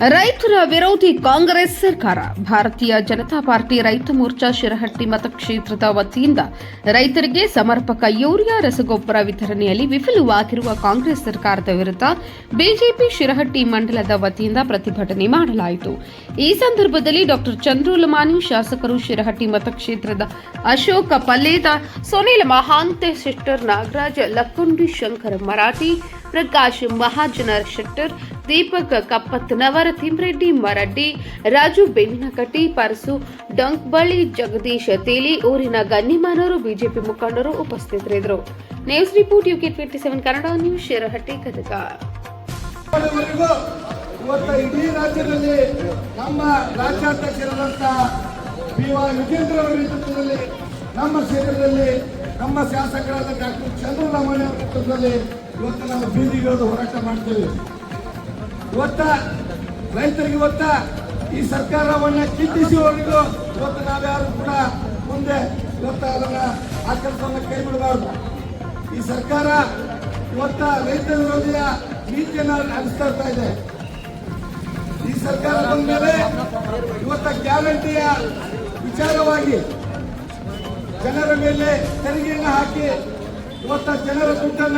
ರೈತರ ವಿರೋಧಿ ಕಾಂಗ್ರೆಸ್ ಸರ್ಕಾರ, ಭಾರತೀಯ ಜನತಾ ಪಾರ್ಟಿ ರೈತ ಮೋರ್ಚಾ ಶಿರಹಟ್ಟಿ ಮತಕ್ಷೇತ್ರದ ವತಿಯಿಂದ ರೈತರಿಗೆ ಸಮರ್ಪಕ ಯೂರಿಯಾ ರಸಗೊಬ್ಬರ ವಿತರಣೆಯಲ್ಲಿ ವಿಫಲವಾಗಿರುವ ಕಾಂಗ್ರೆಸ್ ಸರ್ಕಾರದ ವಿರುದ್ಧ ಬಿಜೆಪಿ ಶಿರಹಟ್ಟಿ ಮಂಡಲದ ವತಿಯಿಂದ ಪ್ರತಿಭಟನೆ ಮಾಡಲಾಯಿತು. ಈ ಸಂದರ್ಭದಲ್ಲಿ ಡಾಕ್ಟರ್ ಚಂದ್ರು ಲಮಾನಿ ಶಾಸಕರು ಶಿರಹಟ್ಟಿ ಮತಕ್ಷೇತ್ರದ ಅಶೋಕ ಪಲ್ಲೇದ, ಸುನಿಲ್ ಮಹಾಂತೆ ಶೆಟ್ಟರ್ ನಾಗರಾಜ್ ಲಕ್ಕುಂಡಿ, ಶಂಕರ್ ಮರಾಠಿ, ಪ್ರಕಾಶ್ ಮಹಾಜನ ಶೆಟ್ಟರ್ ದೀಪಕ್ ಕಪ್ಪತ್ ನವರ ತಿಮ್ರೆಡ್ಡಿ ಮರಡ್ಡಿ, ರಾಜು ಬೇವಿನಕಟ್ಟಿ ಪರಸು ಡಂಕ್ಬಳ್ಳಿ, ಜಗದೀಶ್ ತೇಲಿ, ಊರಿನ ಗಣ್ಯಮಾನರು ಬಿಜೆಪಿ ಮುಖಂಡರು ಉಪಸ್ಥಿತರಿದ್ದರು. News report UK twenty seven Kannada, news Shirahatti Gadag. ಇಡೀ ರಾಜ್ಯದಲ್ಲಿ ನಮ್ಮ ರಾಜ್ಯಾಧ್ಯಕ್ಷರಾದಂತಹ ಪಿ ವೈ ಅವರ ನೇತೃತ್ವದಲ್ಲಿ, ನಮ್ಮ ಕ್ಷೇತ್ರದಲ್ಲಿ, ನಮ್ಮ ಶಾಸಕರಾದ ಡಾಕ್ಟರ್ ಚಂದ್ರರಾಮಯ್ಯ ನೇತೃತ್ವದಲ್ಲಿ ಇವತ್ತು ನಾವು ಬೀದಿಗಿಳಿದು ಹೋರಾಟ ಮಾಡ್ತೇವೆ. ಇವತ್ತ ರೈತರಿಗೆ ಇವತ್ತ ಈ ಸರ್ಕಾರವನ್ನ ಹೋಗಿದ್ದು, ಇವತ್ತು ನಾವ್ಯಾರು ಕೂಡ ಮುಂದೆ ಇವತ್ತ ಅದನ್ನ ಆ ಕೆಲಸವನ್ನ ಕೈ ಬಿಡಬಾರ್ದು. ಈ ಸರ್ಕಾರ ಇವತ್ತ ರೈತ ವಿರೋಧಿಯ ನೀತಿಯನ್ನು ಇರ್ತಾ ಇದೆ. ಈ ಸರ್ಕಾರ ಬಂದ ಮೇಲೆ ಇವತ್ತ ಗ್ಯಾರಂಟಿಯ ವಿಚಾರವಾಗಿ ಜನರ ಮೇಲೆ ತೆರಿಗೆಯನ್ನು ಹಾಕಿ ಇವತ್ತ ಜನರ ದುಡ್ಡನ್ನು